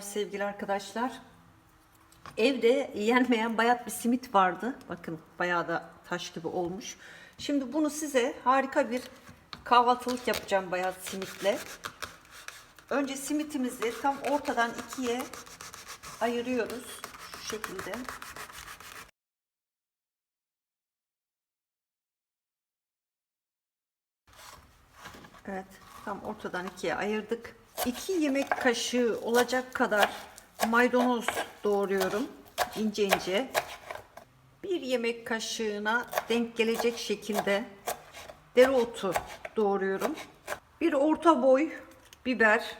sevgili arkadaşlar. Evde yenmeyen bayat bir simit vardı. Bakın bayağı da taş gibi olmuş. Şimdi bunu size harika bir kahvaltılık yapacağım bayat simitle. Önce simitimizi tam ortadan ikiye ayırıyoruz. Şu şekilde. Evet, tam ortadan ikiye ayırdık. 2 yemek kaşığı olacak kadar maydanoz doğruyorum. ince ince. Bir yemek kaşığına denk gelecek şekilde dereotu doğruyorum. Bir orta boy biber.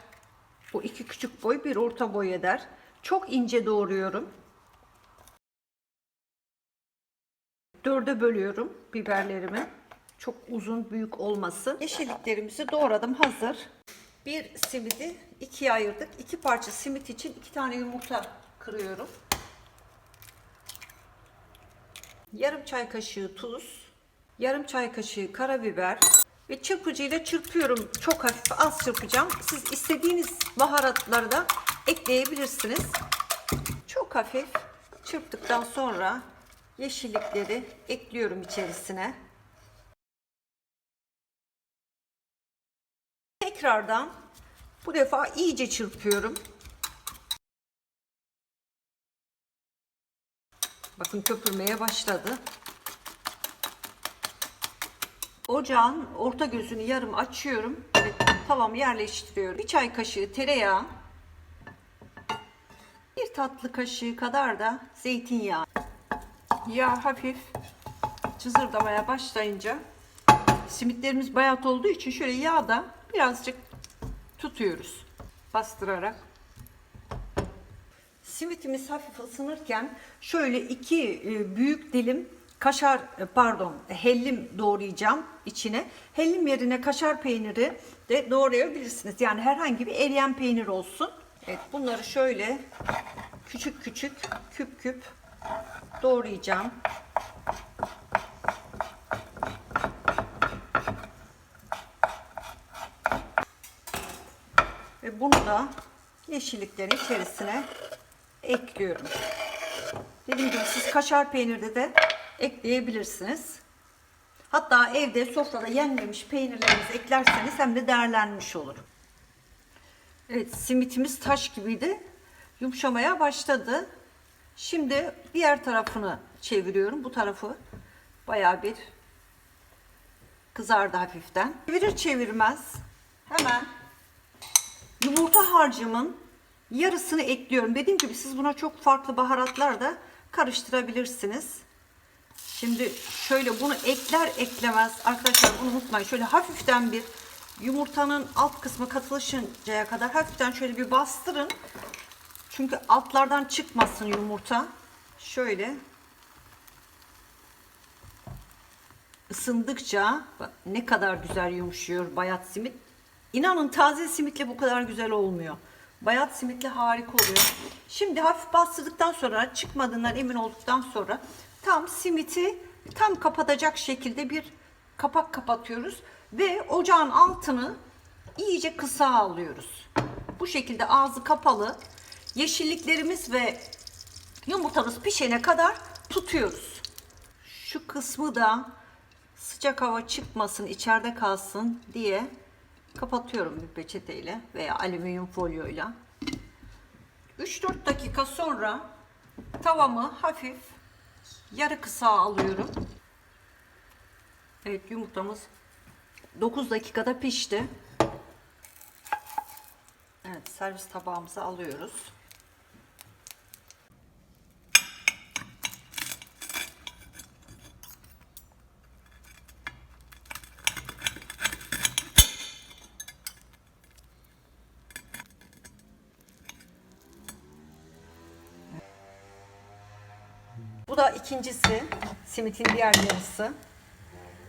Bu iki küçük boy bir orta boy eder. Çok ince doğruyorum. Dörde bölüyorum biberlerimi. Çok uzun büyük olmasın. Yeşilliklerimizi doğradım hazır. Bir simidi ikiye ayırdık. İki parça simit için iki tane yumurta kırıyorum. Yarım çay kaşığı tuz, yarım çay kaşığı karabiber ve çırpıcıyla çırpıyorum. Çok hafif az çırpacağım. Siz istediğiniz baharatları da ekleyebilirsiniz. Çok hafif çırptıktan sonra yeşillikleri ekliyorum içerisine. Tekrardan bu defa iyice çırpıyorum. Bakın köpürmeye başladı. Ocağın orta gözünü yarım açıyorum ve tavamı yerleştiriyorum. Bir çay kaşığı tereyağı, bir tatlı kaşığı kadar da zeytinyağı. Yağ hafif cızırdamaya başlayınca simitlerimiz bayat olduğu için şöyle yağda birazcık tutuyoruz bastırarak. Simitimiz hafif ısınırken şöyle iki e, büyük dilim kaşar e, pardon hellim doğrayacağım içine. Hellim yerine kaşar peyniri de doğrayabilirsiniz. Yani herhangi bir eriyen peynir olsun. Evet bunları şöyle küçük küçük küp küp doğrayacağım. Bunu da yeşilliklerin içerisine ekliyorum. Dediğim gibi siz kaşar peynirde de ekleyebilirsiniz. Hatta evde sofrada yenmemiş peynirlerinizi eklerseniz hem de değerlenmiş olur. Evet simitimiz taş gibiydi. Yumuşamaya başladı. Şimdi diğer tarafını çeviriyorum. Bu tarafı bayağı bir kızardı hafiften. Çevirir çevirmez hemen yumurta harcımın yarısını ekliyorum. Dediğim gibi siz buna çok farklı baharatlar da karıştırabilirsiniz. Şimdi şöyle bunu ekler eklemez arkadaşlar bunu unutmayın. Şöyle hafiften bir yumurtanın alt kısmı katılışıncaya kadar hafiften şöyle bir bastırın. Çünkü altlardan çıkmasın yumurta. Şöyle ısındıkça ne kadar güzel yumuşuyor bayat simit. İnanın taze simitle bu kadar güzel olmuyor. Bayat simitle harika oluyor. Şimdi hafif bastırdıktan sonra çıkmadığından emin olduktan sonra tam simiti tam kapatacak şekilde bir kapak kapatıyoruz ve ocağın altını iyice kısa alıyoruz. Bu şekilde ağzı kapalı yeşilliklerimiz ve yumurtamız pişene kadar tutuyoruz. Şu kısmı da sıcak hava çıkmasın, içeride kalsın diye kapatıyorum bir peçeteyle veya alüminyum folyoyla. 3-4 dakika sonra tavamı hafif yarı kısa alıyorum. Evet yumurtamız 9 dakikada pişti. Evet servis tabağımıza alıyoruz. Bu da ikincisi. Simitin diğer yarısı.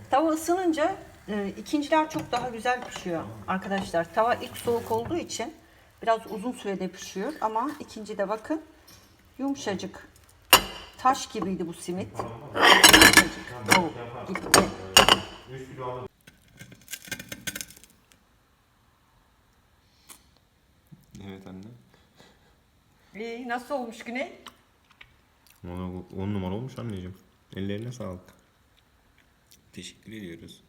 Tava ısınınca e, ikinciler çok daha güzel pişiyor arkadaşlar. Tava ilk soğuk olduğu için biraz uzun sürede pişiyor ama ikinci de bakın yumuşacık. Taş gibiydi bu simit. Yumuşacık. Oh, gitti. Evet anne. İyi, nasıl olmuş Güney? On, on numara olmuş anneciğim. Ellerine sağlık. Teşekkür ediyoruz.